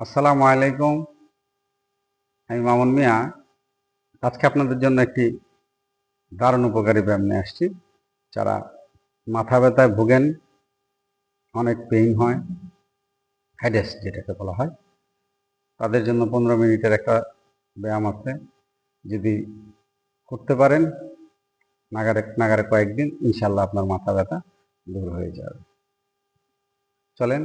আসসালামু আলাইকুম। আমি মামুন মিয়া। আজকে আপনাদের জন্য একটি দারুণ উপকারী ব্যায়াম নিয়ে আসছি। যারা মাথা ব্যথায় ভোগেন, অনেক পেইন হয় হেডেস যেটাকে বলা হয়, তাদের জন্য পনেরো মিনিটের একটা ব্যায়াম আছে। যদি করতে পারেন, নাগারে নাগারে কয়েকদিন ইনশাল্লাহ আপনার মাথা ব্যথা দূর হয়ে যাবে। চলেন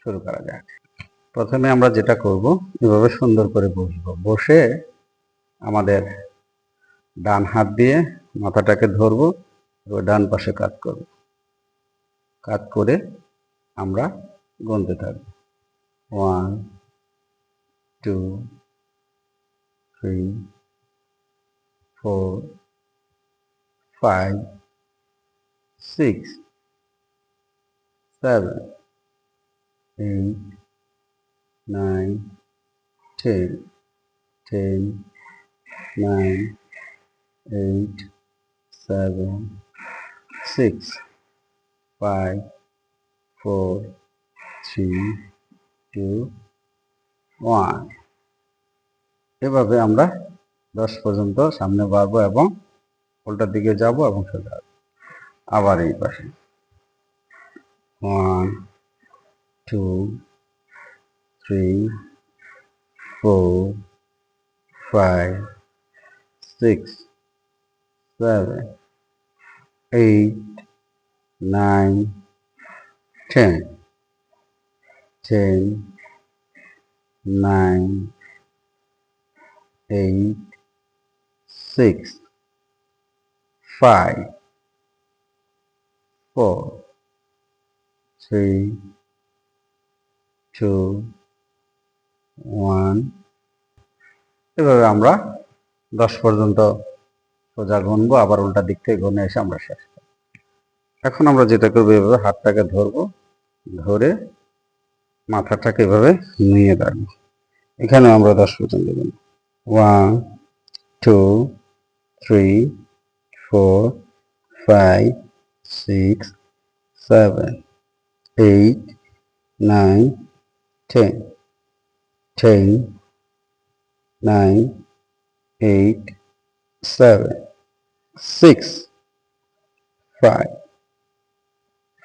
শুরু করা যাক। প্রথমে আমরা যেটা করব, এভাবে সুন্দর করে বসবো। বসে আমাদের ডান হাত দিয়ে মাথাটাকে ধরবো, এবার ডান পাশে কাজ করব। কাজ করে আমরা গুনতে থাকব। One, two, three, four, five, six, seven, eight nine, ten, ten, nine, eight, seven, six, five, four, three, two, one. এভাবে আমরা দশ পর্যন্ত সামনে বাড়বো এবং উল্টার দিকে যাব এবং সোজা আবার এই পাশে one two three, four, five, six, seven, eight, nine, ten, ten, nine, eight, six, five, four, three, two, one এভাবে আমরা দশ পর্যন্ত সোজা গুনবো, আবার উল্টা দিক থেকে গুনে এসে আমরা শেষ করব। এখন আমরা যেটা করব, এভাবে হাতটাকে ধরবো, ধরে মাথাটাকে এভাবে নিয়ে রাখব এখানে আমরা দশ পর্যন্ত গুনবো। One two three four five six seven eight nine ten ten, nine, eight, seven, six, five,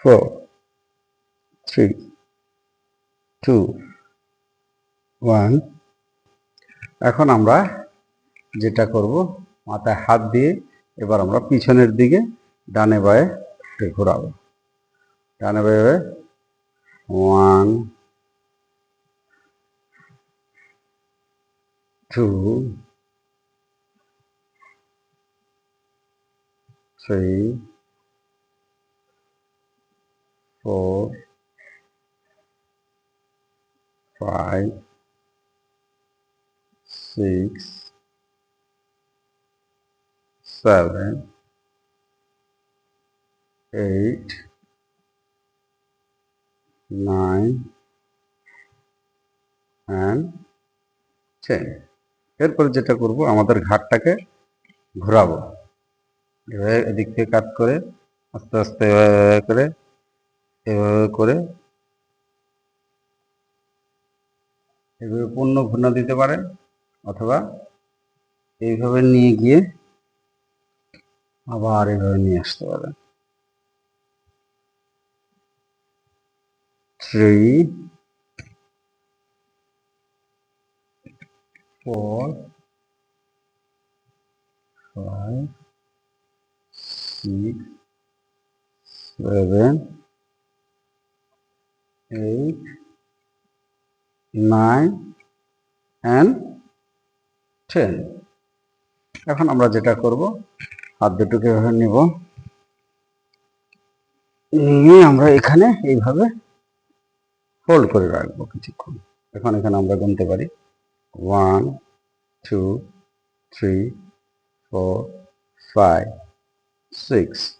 four, three, two, one. এখন আমরা যেটা করব মাথায় হাত দিয়ে এবার আমরা পিছনের দিকে ডানে বায়ে ঘোরাবো ডানে বায়ে one two, three, four, five, six, seven, eight, nine, and ten. এরপরে যেটা করব, আমাদের ঘাটটাকে ঘোরাবো। এভাবে এদিক থেকে কাজ করে, আস্তে আস্তে এভাবে করে এভাবে করে, এভাবে পূর্ণ ঘূর্ণা দিতে পারেন অথবা এইভাবে নিয়ে গিয়ে আবার এভাবে নিয়ে আসতে পারেন। Three four, five, six, seven, eight, nine, and ten. এখন আমরা যেটা করব হাত দুটোকে এভাবে নিব। নিয়ে আমরা এখানে এইভাবে হোল্ড করে রাখব কিছুক্ষণ। এখন এখানে আমরা গুনতে পারি। One, two, three, four, five, six,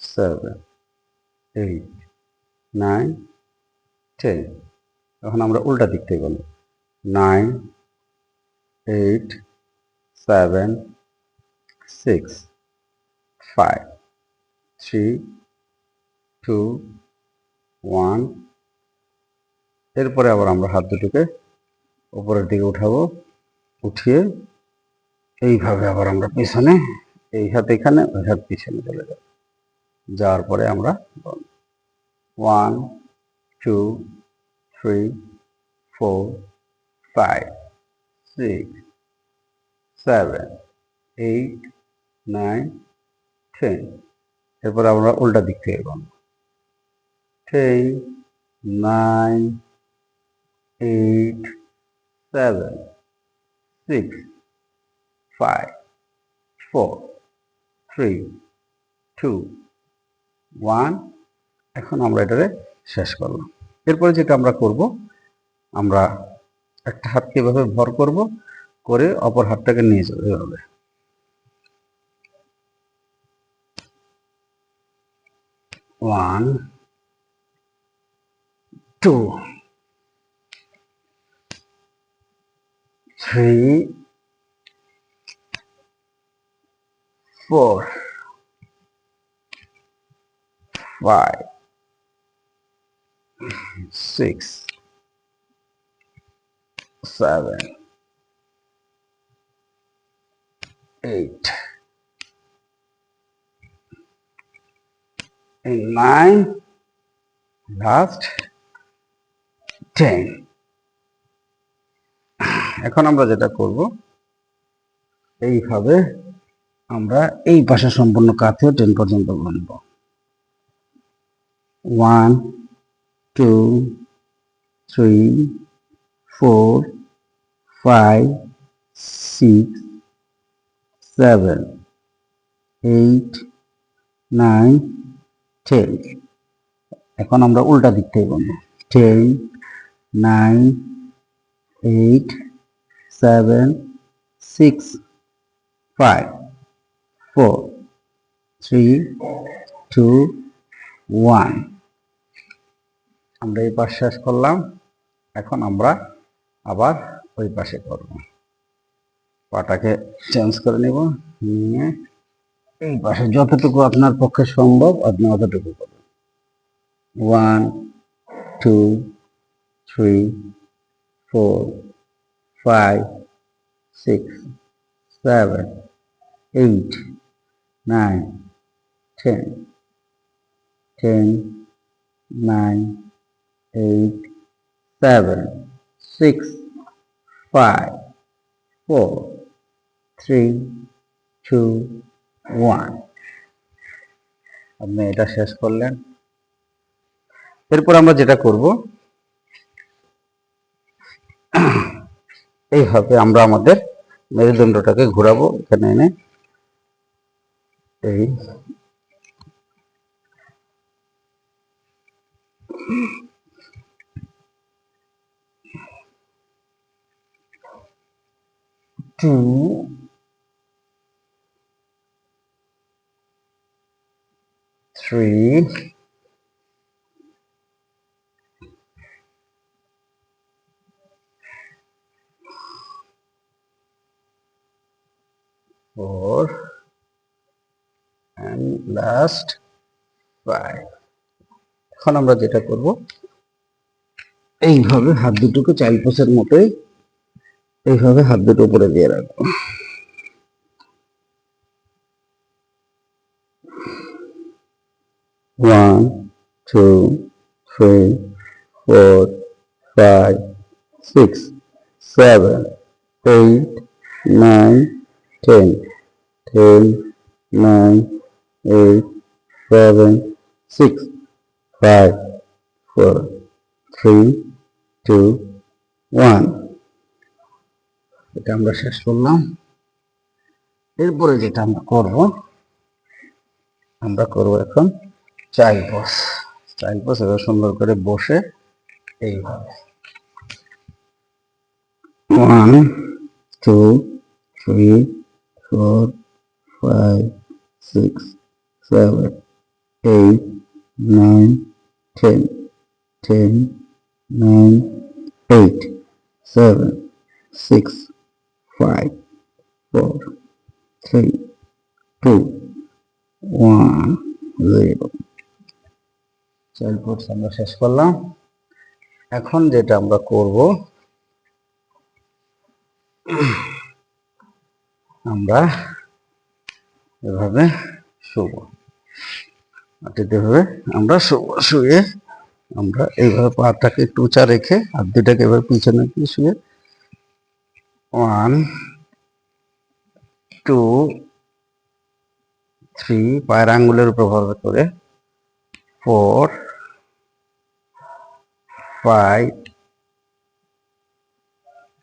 seven, eight, nine, ten. এখন আমরা উল্টা দিক থেকে বলি। Nine eight seven six five three two one এরপরে আবার আমরা হাত দুটোকে উপরের দিকে উঠাবো, উঠিয়ে এইভাবে আবার আমরা পিছনে, এই হাত এখানে, ওই হাত পিছনে চলে যাব। যাওয়ার পরে আমরা one two three four five six seven eight nine ten এরপর আমরা উল্টা দিক থেকে গণ ten nine eight seven six five four three two one এখন আমরা এটারে শেষ করলাম। এরপরে যেটা আমরা করব, আমরা একটা হাতকে এভাবে ভর করব, করে অপর হাতটাকে নিয়ে যাব এভাবে। One two three four, five, six, seven, eight, and nine, last. Ten. এখন আমরা যেটা করব, এইভাবে আমরা এই পাশে সম্পূর্ণ কাঁথে টেন পর্যন্ত গুনব one, two, three, four, five, six, seven, eight, nine, ten. এখন আমরা উল্টা দিক থেকে গুনব ten, nine, eight seven six five four three two one আমরা এই পাশ শেষ করলাম। এখন আমরা আবার ওই পাশে করব। পাটাকে চেঞ্জ করে নেব। নিয়ে এই পাশে যতটুকু আপনার পক্ষে সম্ভব আপনি অতটুকু করবেন। One two three four five six seven eight, nine, ten, ten, nine, eight, seven, six, five, four, three, two, one. আপনি এটা শেষ করলেন এরপর আমরা যেটা করব এইভাবে আমরা আমাদের মেরুদণ্ডটাকে ঘোরাবো এখানে এনে। এই। two three four, and last five. এখন আমরা যেটা করব, এইভাবে হাত দুটোকে চাইল পোষের মতোই, এইভাবে হাত দুটো উপরে দিয়ে রাখব। One two three four five six seven eight nine ten ten nine eight seven six five four three two one এটা আমরা শেষ করলাম। এরপরে যেটা আমরা করব আমরা করব এখন চাইল বস। চাইল বস এবার সুন্দর করে বসে এইভাবে। One two three four five six seven eight nine ten ten nine eight seven six five, four, three, two, one, zero. Child course আমরা শেষ করলাম এখন যেটা আমরা করব আমরা এভাবে শুব। মাটিতে ভাবে আমরা শুব, শুয়ে আমরা এইভাবে পাটাকে একটু উঁচা রেখে আর দুটাকে এবার পিছনে শুয়ে ওয়ান টু থ্রি পায়ের আঙ্গুলের উপর ভর করে four five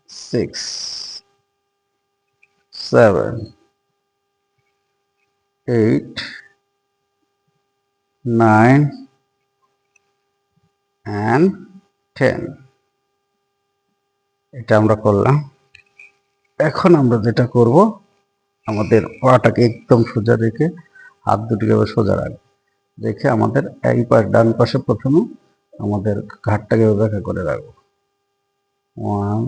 six seven eight nine and ten এটা আমরা করলাম। এখন আমরা যেটা করব, আমাদের পাটাকে একদম সোজা রেখে হাত দুটিকে সোজা রাখব। রেখে আমাদের এই পাশ, ডান পাশে প্রথমে আমাদের ঘাটটাকে ব্যাখ্যা করে রাখব। One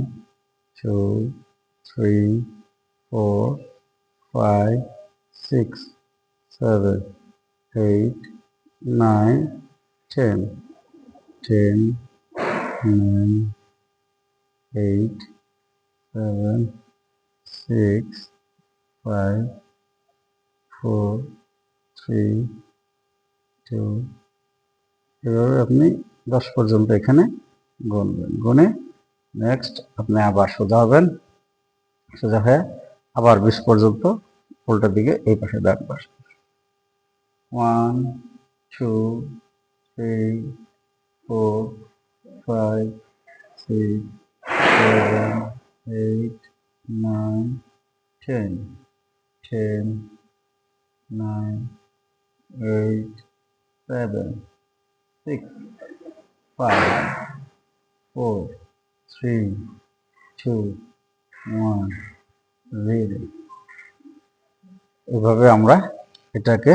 two three four five six seven eight nine ten ten nine eight seven six five four three two এভাবে আপনি দশ পর্যন্ত এখানে গুনবেন গুনে নেক্সট আপনি আবার সোজা হবেন। সোজা হয়ে আবার বিশ পর্যন্ত উল্টা দিকে এই পাশে ডান পাশে। One two three four five six seven eight nine ten ten nine eight seven, six, five, four, three, two, one, zero. এভাবে আমরা এটাকে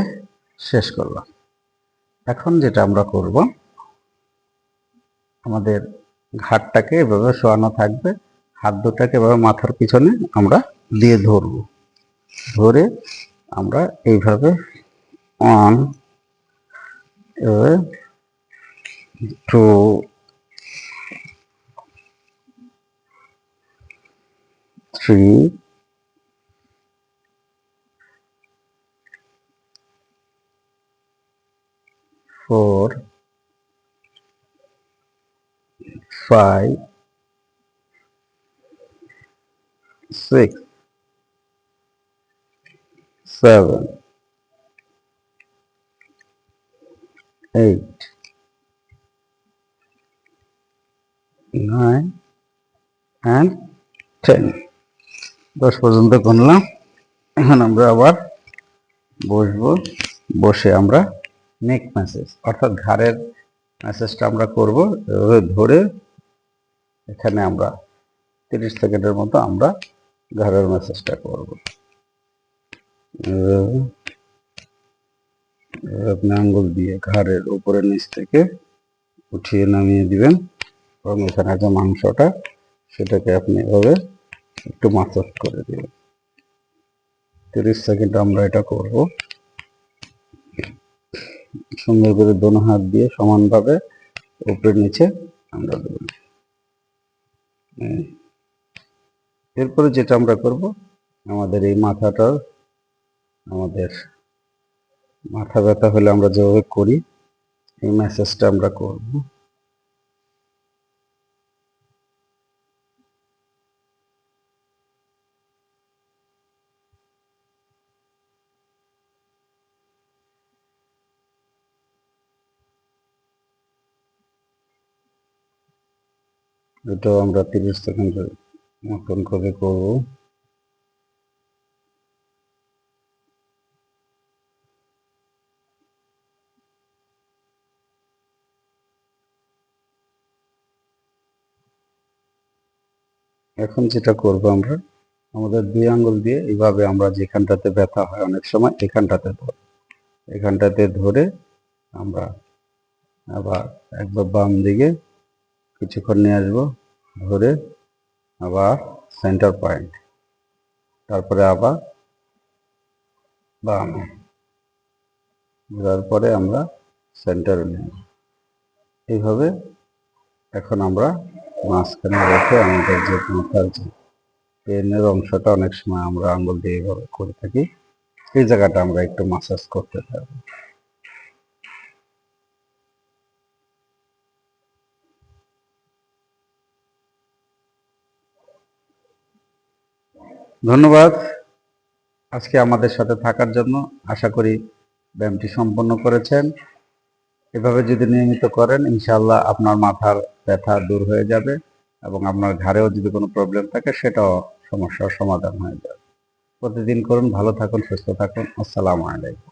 শেষ করলাম। এখন যেটা আমরা করব আমাদের ঘাটটাকে এভাবে শোয়ানো থাকবে হাত দুটাকে এভাবে মাথার পিছনে আমরা দিয়ে ধরবো। ধরে আমরা এইভাবে one uh, to three four five six seven eight, nine, and ten. দশ পর্যন্ত গুনলাম এখন আমরা আবার বসবো বসে আমরা নেক ম্যাসেজ অর্থাৎ ঘাড়ের ম্যাসেজটা আমরা করব ধরে এখানে আমরা তিরিশ সেকেন্ডের মতো আমরা ঘাড়ের ম্যাসেজটা করব। আপনি আঙ্গুল দিয়ে ঘাড়ের উপরে নিচ থেকে উঠিয়ে নামিয়ে দিবেন এবং এখানে যে মাংসটা, সেটাকে আপনি এভাবে একটু মাসাজ করে দেবেন। তিরিশ সেকেন্ড আমরা এটা করব। সুন্দর করে দোনো হাত দিয়ে সমানভাবে উপরে নিচে আমরা দেব এরপরে যেটা আমরা করব, আমাদের এই মাথাটা, আমাদের মাথা ব্যথা হলে আমরা যেভাবে করি, এই ম্যাসেজটা আমরা করব। এটাও আমরা তিরিশ সেকেন্ডের মতন করে করব। এখন যেটা করব আমরা, আমাদের দুই আঙ্গুল দিয়ে এইভাবে আমরা যেখানটাতে ব্যথা হয় অনেক সময় এখানটাতে ধর। এখানটাতে ধরে আমরা আবার একবার বাম দিকে কিছুক্ষণ নিয়ে আসব, ধরে আবার সেন্টার পয়েন্ট তারপরে আবার বামে। ঘোরার পরে আমরা সেন্টারে নিয়ে। এইভাবে এখন আমরা মাঝখানে রেখে আমাদের যে মাথার যে পেনের অংশটা অনেক সময় আমরা আঙ্গুল দিয়ে এভাবে করে থাকি। এই জায়গাটা আমরা একটু মাসাজ করতে থাকব ধন্যবাদ। আজকে আমাদের সাথে থাকার জন্য আশা করি ব্যায়ামটি সম্পন্ন করেছেন। এভাবে যদি নিয়মিত করেন ইনশাল্লাহ আপনার মাথার ব্যথা দূর হয়ে যাবে এবং আপনার ঘাড়েও যদি কোনো প্রবলেম থাকে, সেটাও সমস্যার সমাধান হয়ে যাবে। প্রতিদিন করুন, ভালো থাকুন, সুস্থ থাকুন। আসসালামু আলাইকুম।